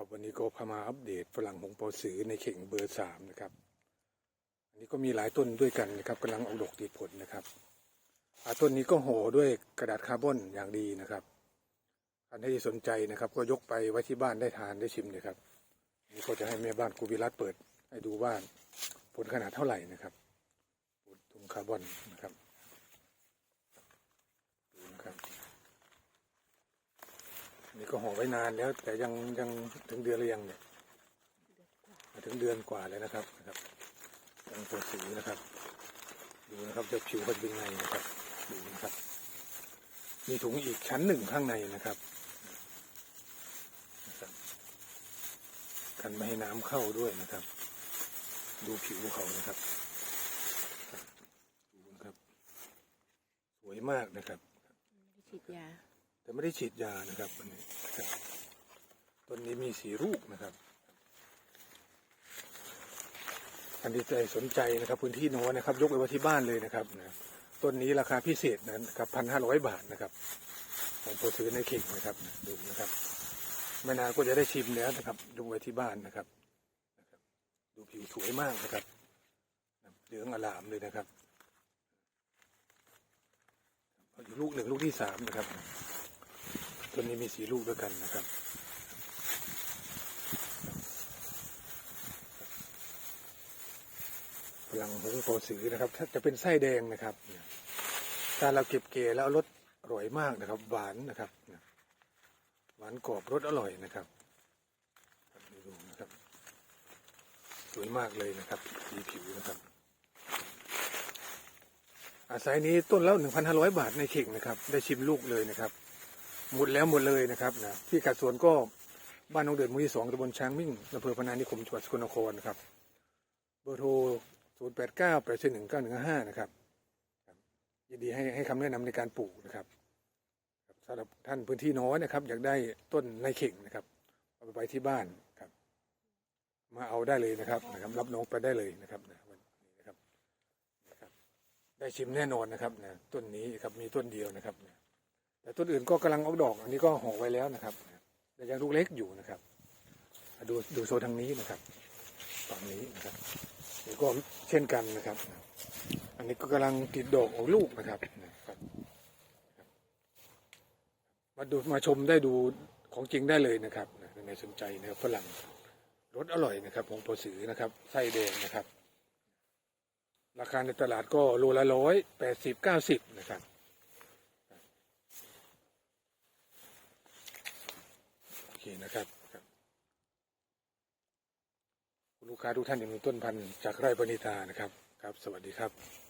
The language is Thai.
ครับวันนี้ก็พามาอัปเดตฝรั่งหงปาสือในเข่งเบอร์สามนะครับ อันนี้ก็มีหลายต้นด้วยกันนะครับกำลังออกดอกติดผลนะครับต้นนี้ก็ห่อด้วยกระดาษคาร์บอนอย่างดีนะครับท่านที่สนใจนะครับ ก็ยกไปไว้ที่บ้านได้ทานได้ชิมเลยครับอันนี่ก็จะให้แม่บ้านกูวิรัตเปิด ให้ดูว่าผลขนาดเท่าไหร่นะครับถุงคาร์บอนนะครับดูนะครับ นี่ ก็ห่อไว้นานแล้ว แต่ยังยังถึงเดือนหรือยังเนี่ยถึงเดือนกว่าแล้วนะครับนะครับยังปวดสีนะครับดูนะครับจะผิวเขาจะเป็นไงนะครับดูนะครับ มีถุงอีกชั้นหนึ่งข้างในนะครับนะครับกันไม่ให้น้ำเข้าด้วยนะครับ ดูผิวเขานะครับดูนะครับ สวยมากนะครับฉีดยา แต่ไม่ได้ฉีดยานะครับอันนี้ต้นนี้มีสีลูกนะครับอันที่ใจสนใจนะครับพื้นที่น้อยนะครับ ยกไปไว้ที่บ้านเลยนะครับนะต้นนี้ราคาพิเศษนะครับพันห้าร้อยบาทนะครับผมโปรซื้อในข่งนะครับดูนะครับไม่นานก็จะได้ชิมแล้วนะครับยกไว้ที่บ้านนะครับ ดูผิวสวยมากนะครับเหลืองอลามเลยนะครับเอาอีกลูกหนึ่งลูกที่สามนะครับ ต้นนี้มีสีลูกด้วยกันนะครับพลังหงโปสือนะครับ ถ้าจะเป็นไส้แดงนะครับถ้าเราเก็บเกลแล้วรสอร่อยมากนะครับ หวานนะครับหวานกรอบรสอร่อยนะครับดูนะครับสวยมากเลยนะครับสีผิวนะครับอาศัยนี้ต้นแล้วหนึ่งพันห้าร้อยบาทในเข่งนะครับ ได้ชิมลูกเลยนะครับ หมดแล้วหมดเลยนะครับนะที่กัดสวนก็บ้านน้องเดือนหมู่ที่สองตำบลช้างมิ่งอำเภอพนานิคมจังหวัดสกลนครนะครับ เบอร์โทร 0 8 9 8 1 1 9 1 5 นะครับครับยินดีให้ให้คำแนะนำในการปลูกนะครับสำหรับท่านพื้นที่น้อยนะครับ อยากได้ต้นในเข่งนะครับ เอาไปไว้ที่บ้านครับ มาเอาได้เลยนะครับนะครับ รับน้องไปได้เลยนะครับนะวันนี้นะครับนะครับ ได้ชิมแน่นอนนะครับนะต้นนี้ครับมีต้นเดียวนะครับนะ แต่ต้นอื่นก็กำลังออกดอก อันนี้ก็ห่อไว้แล้วนะครับ แต่ยังลูกเล็กอยู่นะครับดูดูโซนทางนี้นะครับฝั่งนี้นะครับนี่ก็เช่นกันนะครับ อันนี้ก็กำลังติดดอกออกลูกนะครับมาดูมาชมได้ดูของจริงได้เลยนะครับในสนใจนะครับฝรั่งรสอร่อยนะครับของโปรสือนะครับไส้แดงนะครับ ราคาในตลาดก็โลละร้อยแปดสิบเก้าสิบนะครับโอเค นะครับคุณลูกค้าทุกท่านยังมีต้นพันธุ์จากไร่ปณิตานะครับ ครับ สวัสดีครับ